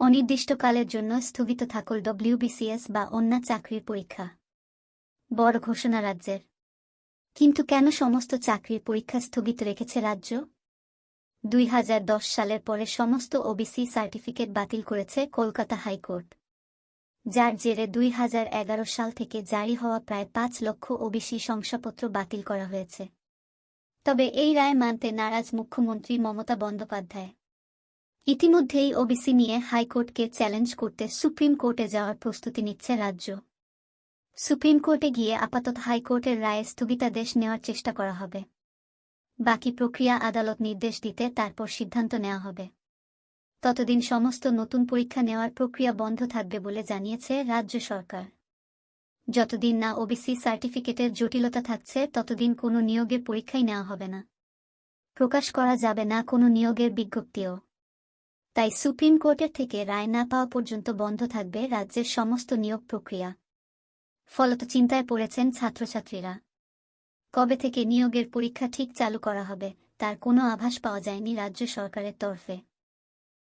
অনির্দিষ্টকালের জন্য স্থগিত থাকল ডব্লিউবিসিএস বা অন্য চাকরির পরীক্ষা। বড় ঘোষণা রাজ্যের। কিন্তু কেন সমস্ত চাকরির পরীক্ষা স্থগিত রেখেছে রাজ্য? দুই হাজার দশ সালের পরে সমস্ত ওবিসি সার্টিফিকেট বাতিল করেছে কলকাতা হাইকোর্ট। যার জেরে দুই হাজার এগারো সাল থেকে জারি হওয়া প্রায় পাঁচ লক্ষ ওবিসি শংসাপত্র বাতিল করা হয়েছে। তবে এই রায় মানতে নারাজ মুখ্যমন্ত্রী মমতা বন্দ্যোপাধ্যায়। ইতিমধ্যেই ওবিসি নিয়ে হাইকোর্টকে চ্যালেঞ্জ করতে সুপ্রিম কোর্টে যাওয়ার প্রস্তুতি নিচ্ছে রাজ্য। সুপ্রিম কোর্টে গিয়ে আপাতত হাইকোর্টের রায়ে স্থগিতাদেশ নেওয়ার চেষ্টা করা হবে। বাকি প্রক্রিয়া আদালত নির্দেশ দিতে তারপর সিদ্ধান্ত নেওয়া হবে। ততদিন সমস্ত নতুন পরীক্ষা নেওয়ার প্রক্রিয়া বন্ধ থাকবে বলে জানিয়েছে রাজ্য সরকার। যতদিন না ওবিসি সার্টিফিকেটের জটিলতা থাকছে, ততদিন কোনো নিয়োগের পরীক্ষাই নেওয়া হবে না। প্রকাশ করা যাবে না কোনো নিয়োগের বিজ্ঞপ্তিও। তাই সুপ্রিম কোর্টের থেকে রায় না পাওয়া পর্যন্ত বন্ধ থাকবে রাজ্যের সমস্ত নিয়োগ প্রক্রিয়া। ফলত চিন্তায় পড়েছেন ছাত্রছাত্রীরা। কবে থেকে নিয়োগের পরীক্ষা ঠিক চালু করা হবে, তার কোনো আভাস পাওয়া যায়নি রাজ্য সরকারের তরফে।